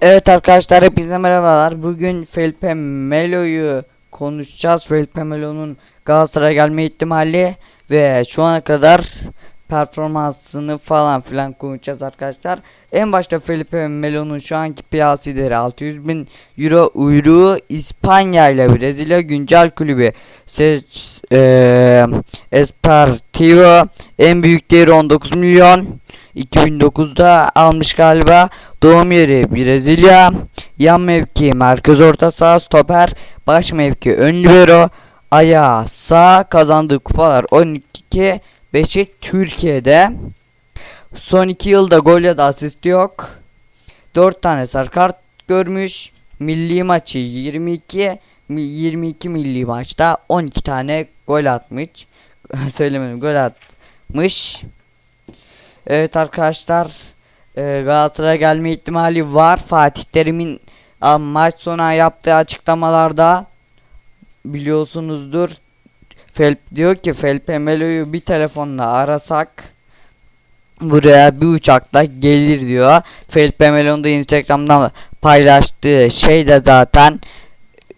Evet arkadaşlar hepinize merhabalar. Bugün Felipe Melo'yu konuşacağız. Felipe Melo'nun Galatasaray'a gelme ihtimali ve şu ana kadar performansını falan filan konuşacağız arkadaşlar. En başta Felipe Melo'nun şu anki piyasi değeri 600 bin euro uyruğu İspanya ile Brezilya güncel kulübü Seç, eee Esportivo en büyük değeri 19 milyon 2009'da almış galiba. Doğum yeri Brezilya. Yan mevki merkez orta saha stoper. Baş mevki ön libero. Ayağı sağ kazandığı kupalar 12 5'i Türkiye'de. Son 2 yılda gol ya da asist yok. 4 tane sarı kart görmüş. Milli maçı 22 mi- 22 milli maçta 12 tane gol atmış. Söylemedim gol atmış. Evet arkadaşlar e, Galatasaray'a gelme ihtimali var. Fatih Terim'in maç sonu yaptığı açıklamalarda biliyorsunuzdur. Felp diyor ki Felipe Melo'yu bir telefonla arasak buraya bir uçakla gelir diyor. Felipe Melo'nun da Instagram'dan paylaştığı şey de zaten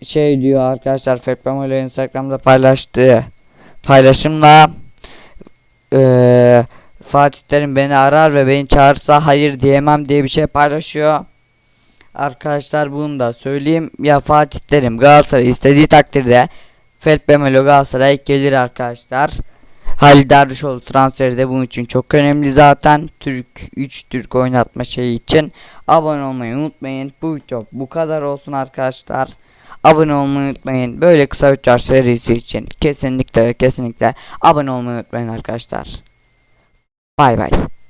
şey diyor arkadaşlar Felipe Melo Instagram'da paylaştığı paylaşımla eee Fatih Terim beni arar ve beni çağırsa hayır diyemem diye bir şey paylaşıyor. Arkadaşlar bunu da söyleyeyim. Ya Fatih Terim Galatasaray istediği takdirde Felipe Melo Galatasaray gelir arkadaşlar. Halil Dervişoğlu transferi de bunun için çok önemli zaten. Türk 3 Türk oynatma şeyi için. Abone olmayı unutmayın. Bu video bu kadar olsun arkadaşlar. Abone olmayı unutmayın. Böyle kısa uçar serisi için kesinlikle kesinlikle abone olmayı unutmayın arkadaşlar. Bay bay.